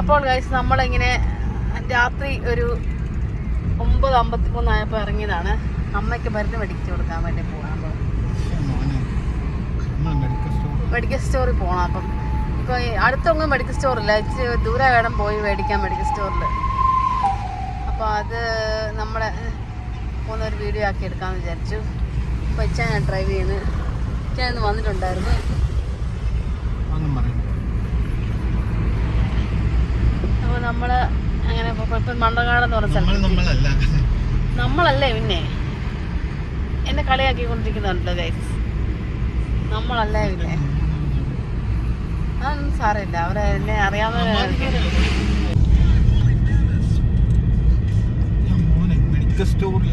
അപ്പോൾ ഗൈസ് നമ്മളിങ്ങനെ രാത്രി ഒരു ഒമ്പത് അമ്പത്തി മൂന്നായപ്പോൾ ഇറങ്ങിയതാണ്. അമ്മയ്ക്ക് മരുന്ന് മേടിച്ചു കൊടുക്കാൻ വേണ്ടി മോനെ നമ്മൾ മെഡിക്കൽ സ്റ്റോറിൽ പോകണം അപ്പം. ഇപ്പോൾ അടുത്തൊന്നും മെഡിക്കൽ സ്റ്റോറില്ല ഇച്ചിരി ദൂരെ വേണം പോയി മേടിക്കാൻ മെഡിക്കൽ സ്റ്റോറിൽ അപ്പോൾ അത് നമ്മുടെ പോകുന്നൊരു വീഡിയോ ആക്കി എടുക്കാമെന്ന് വിചാരിച്ചു. അപ്പോൾ ഇച്ചാൻ ഞാൻ ഡ്രൈവ് ചെയ്യുന്നത് ഇച്ചാൻ വന്നിട്ടുണ്ടായിരുന്നു ഒന്നും പറയണ്ട അപ്പോൾ നമ്മൾ അങ്ങനെ മണ്ടകാടെന്ന് പറഞ്ഞ സ്ഥലത്ത് നമ്മളല്ല. പിന്നെ? എന്നെ കളിയാക്കി കൊണ്ടിരിക്കുന്നുണ്ടല്ലോ ഗൈസ് നമ്മളല്ലേ പിന്നെ? അതൊന്നും സാറില്ല അവരെ എന്നെ അറിയാവുന്ന മെഡിക്കൽ സ്റ്റോറിൽ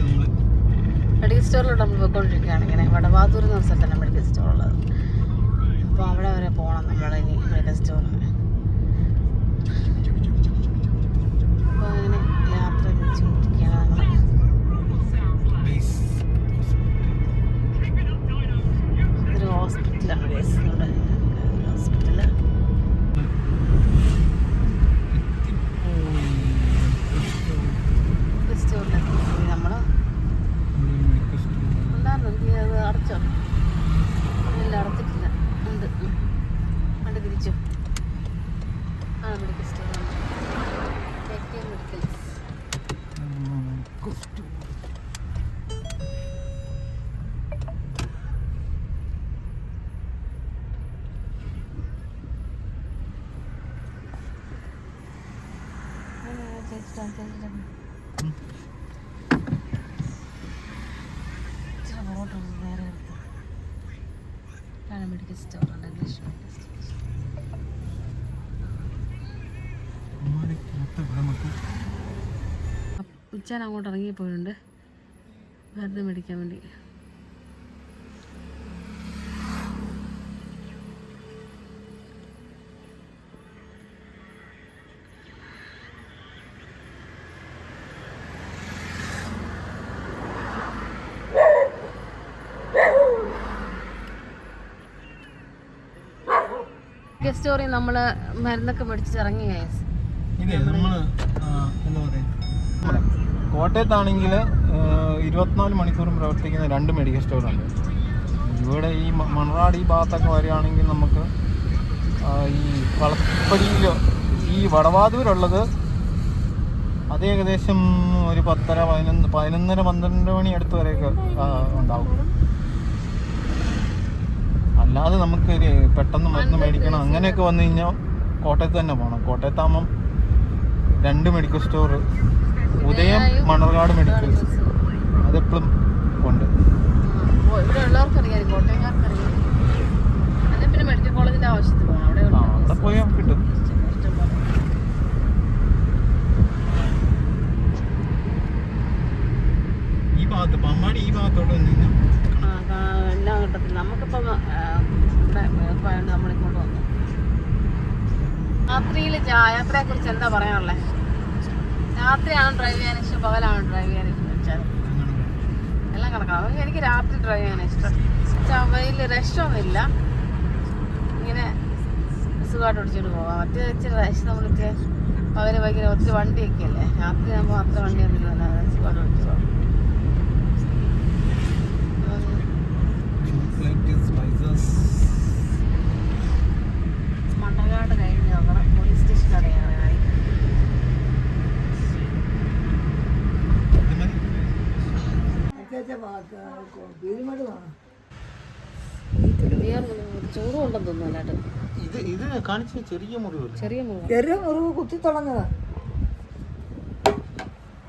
മെഡിക്കൽ സ്റ്റോറിലോട്ട് നമ്മൾ പോയിക്കൊണ്ടിരിക്കുകയാണ് ഇങ്ങനെ. വടവാതൂർ എന്ന സ്ഥലത്താണ് മെഡിക്കൽ സ്റ്റോർ ഉള്ളത്. അപ്പോൾ അവിടെ വരെ പോകണം നമ്മളിനി മെഡിക്കൽ സ്റ്റോറിന് മെഡിക്കൽ സ്റ്റോർ ഇംഗ്ലീഷ് മെഡിക്കൽ ഉച്ചാൻ അങ്ങോട്ട് ഇറങ്ങിപ്പോയിട്ടുണ്ട്. മരുന്ന് മേടിക്കാൻ വേണ്ടി. സ്റ്റോറിൽ നമ്മൾ മരുന്നൊക്കെ മേടിച്ചിറങ്ങി കോട്ടയത്താണെങ്കിൽ ഇരുപത്തിനാല് മണിക്കൂറും പ്രവർത്തിക്കുന്ന രണ്ട് മെഡിക്കൽ സ്റ്റോറുണ്ട് ഇവിടെ ഈ മണറാടി മണറാട് ഈ ഭാഗത്തൊക്കെ വരികയാണെങ്കിൽ നമുക്ക് ഈ വളപ്പടിയിൽ ഈ വടവാതൂരുള്ളത് അത് ഏകദേശം ഒരു പത്തര പതിനൊന്ന് പതിനൊന്നര പന്ത്രണ്ട് മണി അടുത്ത് വരെയൊക്കെ ഉണ്ടാവും. അല്ലാതെ നമുക്ക് പെട്ടെന്ന് മരുന്ന് മേടിക്കണം അങ്ങനെയൊക്കെ വന്നു കഴിഞ്ഞാൽ കോട്ടയത്ത് തന്നെ പോകണം. കോട്ടയത്താകുമ്പം രണ്ട് മെഡിക്കൽ സ്റ്റോർ ഉദയം മണർകാട് മെഡിക്കൽ അതെപ്പോഴും ഉണ്ട് അവിടെ പോയാൽ ഉള്ളവർക്ക് അറിയാം കോട്ടയംകാർക്ക് അറിയാം അല്ലെങ്കിൽ പിന്നെ മെഡിക്കൽ കോളേജിന്റെ ആവശ്യത്തിന് പോകണം അവിടെ ആ അവിടെ പോയാൽ കിട്ടും ഈ ഭാഗത്ത് പമ്മാടി ഈ ഭാഗത്തോട്ട് വന്നു കഴിഞ്ഞാൽ എല്ലാം കിട്ടത്തില്ല നമുക്കിപ്പം ഇവിടെ നമ്മളിങ്ങോട്ട് വന്നു. രാത്രിയിൽ യാത്രയെ കുറിച്ച് എന്താ പറയാനുള്ളത് രാത്രിയാണ് ഡ്രൈവ് ചെയ്യാൻ ഇഷ്ടം പകലാണ് ഡ്രൈവ് ചെയ്യാൻ ഇഷ്ടം എല്ലാം കണക്കാണ് എനിക്ക് രാത്രി ഡ്രൈവ് ചെയ്യാൻ ഇഷ്ടം. വലിയ രക്ഷമൊന്നുമില്ല ഇങ്ങനെ സുഖമായിട്ട് ഓടിച്ചിട്ട് പോകാം മറ്റേ ഇച്ചിരി രക്ഷ നമ്മളിച്ച് പകൽ ഭയങ്കര ഒത്തിരി വണ്ടിയൊക്കെ അല്ലേ രാത്രി ആകുമ്പോൾ അത്ര വണ്ടിയൊന്നും ഇല്ല. സുഖമായിട്ട് ഓടിച്ചു പോകാം സ്പൈസസ് മണ്ണകാട് കഴിഞ്ഞ് നോക്കണം പോലീസ് സ്റ്റേഷൻ അറിയാനായി ചോറ് കൊണ്ടെന്ന് തോന്നുന്നു ഇത് ഇത് കാണിച്ച ചെറിയ മുറിവല്ല? ചെറിയ മുറിവ്. ചെറിയ മുറിവ് കുത്തി തുടങ്ങതാ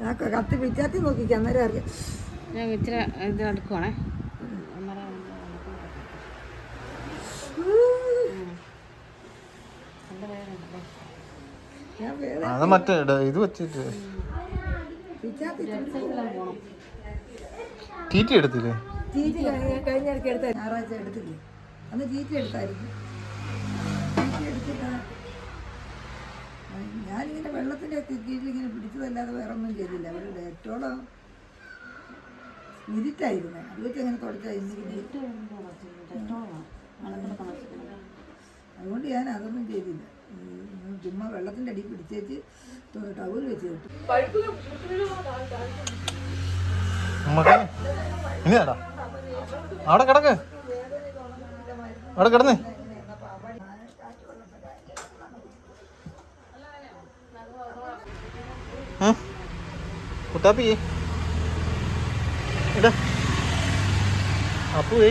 ഞാൻ ക- കത്തി പിച്ചാത്തി നോക്കിക്കാം അന്നേരം അറിയാം. ഞാൻ ഇച്ചിരി ഇത് എടുക്കുവാണേ അന്നേരം നല്ല വേദനയുണ്ടല്ലേ ഞാൻ വേറെ അത് മറ്റേ ഇത് വെച്ചിട്ട്. തീറ്റി എടുത്തില്ലേ? ചീറ്റി കഴിഞ്ഞ കഴിഞ്ഞ ഇടയ്ക്ക് എടുത്ത ഞായറാഴ്ച എടുത്തില്ലേ? അന്ന് എടുത്തായിരുന്നു എടുത്തിട്ട്. ഞാനിങ്ങനെ വെള്ളത്തിന്റെ തീറ്റിയിൽ ഇങ്ങനെ പിടിച്ചതല്ലാതെ വേറെ ഒന്നും ചെയ്തില്ല. അവിടെ ഡേറ്റോളം സ്പിരിറ്റായിരുന്നു അത് വെച്ച് അങ്ങനെ തുടച്ചാൽ ഇന്നിങ്ങനെ അതുകൊണ്ട് ഞാൻ അതൊന്നും ചെയ്തില്ല. ചുമ്മാ വെള്ളത്തിന്റെ അടി പിടിച്ചേച്ച് ടവൽ വെച്ച് കിട്ടും. നമുക്ക് ഇനി കേട്ടോ അവിടെ കിടക്ക്. അവിടെ കിടന്നേ? കുട്ടാപ്പി. ഇടാ. അപ്പുവേ.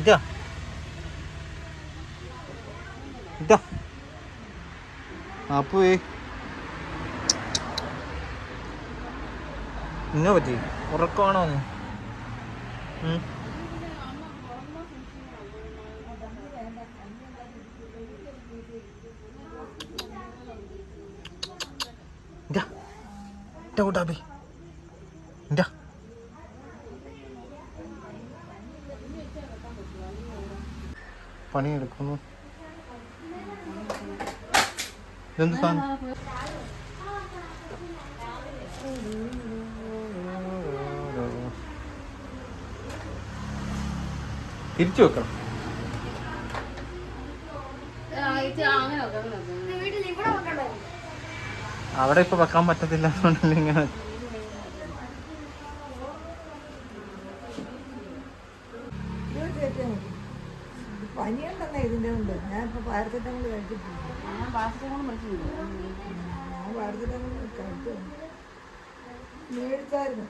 ഇതാ ഇതാ അപ്പുവേ ഇന്ന പറ്റി? ഉറക്കമാണോ കുട്ടാപ്പി ഇതാ. പണിയെടുക്കുന്നു. ഇതെന്ത് സാധനം? തിരിച്ചു വെക്കണം. അവിടെ ഇപ്പൊ വെക്കാൻ പറ്റത്തില്ല. അതുകൊണ്ടല്ലേ ഇങ്ങനെ പനിയുണ്ടെന്നേ ഇതിന്റെ ഉണ്ട് ഞാൻ ഇപ്പോൾ പാരസെറ്റമോൾ കഴിച്ചിട്ടില്ല. ഞാൻ പാരസെറ്റമോൾ ഞാൻ പാരസെറ്റമോൾ കഴിച്ചു. മേടിച്ചായിരുന്നു.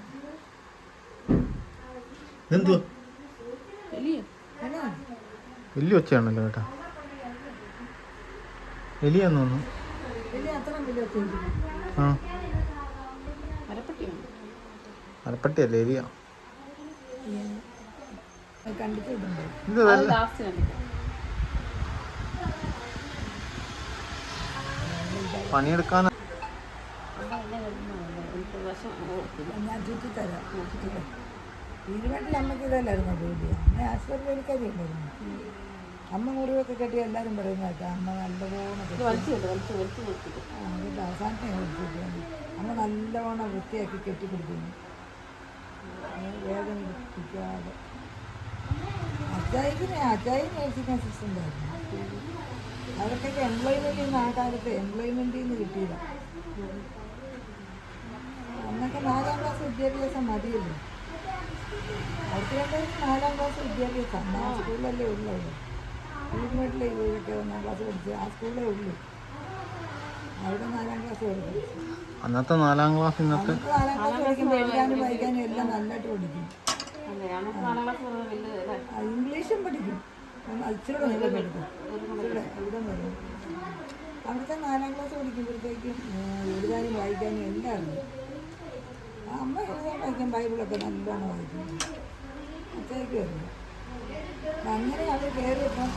എന്നാ വലിയ ഒച്ചയാണല്ലോ കേട്ടാ എലിയാന്ന് തോന്നുന്നു. ആ. എലിയ കണ്ടിട്ടുണ്ട് ഇത് അത് നല്ല ലാസ്റ്റ് കണ്ടിട്ട് പണിയെടുക്കാൻ വീടുമായിട്ട് അമ്മയ്ക്ക് ഇതല്ലായിരുന്നു ജോലി അമ്മ ആശുപത്രി എനിക്കറിയില്ലായിരുന്നു അമ്മ മുറിവൊക്കെ കെട്ടി എല്ലാവരും പറയുന്ന കേട്ടോ. അമ്മ നല്ലവണ്ണം അതിന്റെ അവസാനത്തെ വിളിച്ചിട്ടുണ്ട് അമ്മ നല്ലവണ്ണം വൃത്തിയാക്കി കെട്ടിപ്പിടിക്കുന്നു വേദന പിടിക്കാതെ അച്ചായിക്കിന് അജായി നേഴ്സിംഗ് അസിസ്റ്റന്റ് ആയിരുന്നു. അവർക്കൊക്കെ എംപ്ലോയ്മെന്റിൽ നിന്ന് ആ കാലത്ത് എംപ്ലോയ്മെന്റിൽ നിന്ന് കിട്ടിയില്ല. അന്നൊക്കെ നാലാം ക്ലാസ് വിദ്യാഭ്യാസം മതിയല്ലോ. അവർക്ക് രണ്ടുപേരും നാലാം ക്ലാസ് വിദ്യാഭ്യാസം. ആ സ്കൂളിലല്ലേ ഉള്ളൂ വീടിനാട്ടിലെ ഇവരൊക്കെ ഒന്നാം ക്ലാസ് പഠിച്ച് ആ സ്കൂളിലേ ഉള്ളൂ. അവിടെ നാലാം ക്ലാസ് പഠിക്കും. അന്നത്തെ നാലാം ക്ലാസ് ഇന്നത്തെ നാലാം ക്ലാസ് പഠിക്കുമ്പോൾ എഴുതാനും വായിക്കാനും എല്ലാം നല്ലതായിട്ട് പഠിക്കും. ഇംഗ്ലീഷും പഠിക്കും. ഇച്ചിരി നീളം പഠിക്കും. ഇച്ചിരി ഇവിടെ വരും അവിടുത്തെ നാലാം ക്ലാസ് പഠിക്കുമ്പോഴത്തേക്കും എഴുതാനും വായിക്കാനും എല്ലാം അറിയും അമ്മ എഴുതാൻ വായിക്കാൻ ബൈബിളൊക്കെ നല്ലോണം വായിക്കും. അച്ചായിക്ക് വരുന്നു അങ്ങനെ അവർ കയറിയപ്പം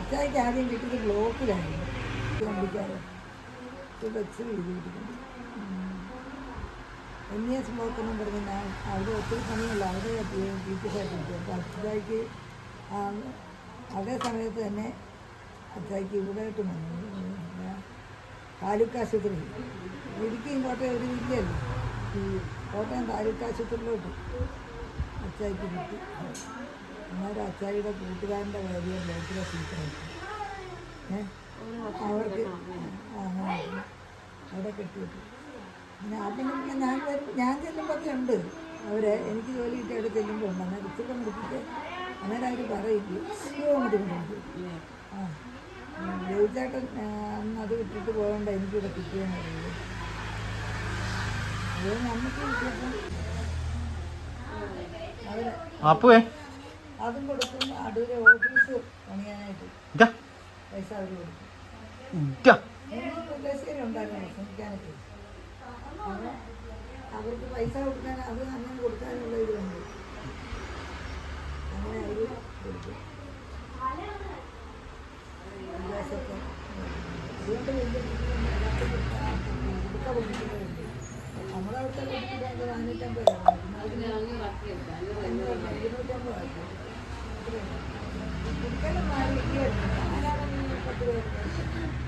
അച്ചായിക്ക് ആദ്യം കിട്ടിയത് ബ്ലോക്കിലായിരുന്നു പഠിക്കാറ് വെച്ച് എഴുതി പിടിക്കുന്നു എൻ സംഭവത്തിനും പറഞ്ഞ് അവിടെ ഒത്തിരി സമയമല്ല അവിടെ ടീച്ചേഴ്സായിട്ട് അപ്പോൾ അച്ഛതായിക്ക് അതേ സമയത്ത് തന്നെ അച്ഛായിക്ക് ഇവിടെയായിട്ട് വന്നു. താലൂക്കാശുപത്രി താലൂക്ക് ആശുപത്രി. ഇടുക്കിയും കോട്ടയം ഒരു ജില്ലയല്ലേ കോട്ടയം താലൂക്ക് ആശുപത്രിയിലോട്ട് അച്ചായിക്ക് കിട്ടി. അന്നേരം അച്ചായിയുടെ കൂട്ടുകാരന്റെ ഭാര്യ ബ്ലോക്കിലെ സീറ്റായിട്ട് ഏഹ് അവർക്ക് ആ, അങ്ങനെ. അവിടെ കെട്ടിയിട്ട്. പിന്നെ ആദ്യം ഞാൻ ഞാൻ ചെല്ലുമ്പോഴൊക്കെ ഉണ്ട്. അവരെ എനിക്ക് ജോലി കിട്ടിയ അവിടെ ചെല്ലുമ്പോൾ ഉണ്ട്. അങ്ങനെ ഇച്ചിരി മുടിപ്പിച്ച് അങ്ങനെ അവർ പറയും മതി മതി ആ. ജോയിച്ചേട്ടൻ അന്ന് അത് വിട്ടിട്ട് പോകണ്ട എനിക്കിവിടെ കിട്ടിയെന്ന് പറയുന്നത് അത് നമുക്ക് അവരെ അതും കൊടുക്കും അടൂര് ഓഫീസ് പണിയാനായിട്ട് പൈസ അവർ കൊടുക്കും ഉണ്ടായിരുന്നു. ശ്രമിക്കാനൊക്കെ. അവർക്ക് പൈസ കൊടുക്കാൻ അത് അങ്ങനെ കൊടുക്കാനുള്ള ഇതുണ്ട് അങ്ങനെ അവർ കൊടുക്കും വിദേശത്ത് അതുകൊണ്ട് വലിയ ഇതൊക്കെ കൊടുക്കുന്നുണ്ട് നമ്മളവിടുത്തെ കൊടുക്കുന്നത് നാനൂറ്റമ്പത് ഇരുന്നൂറ്റമ്പത് ആക്കി കൊടുക്കാനും പത്ത് പേരുണ്ട്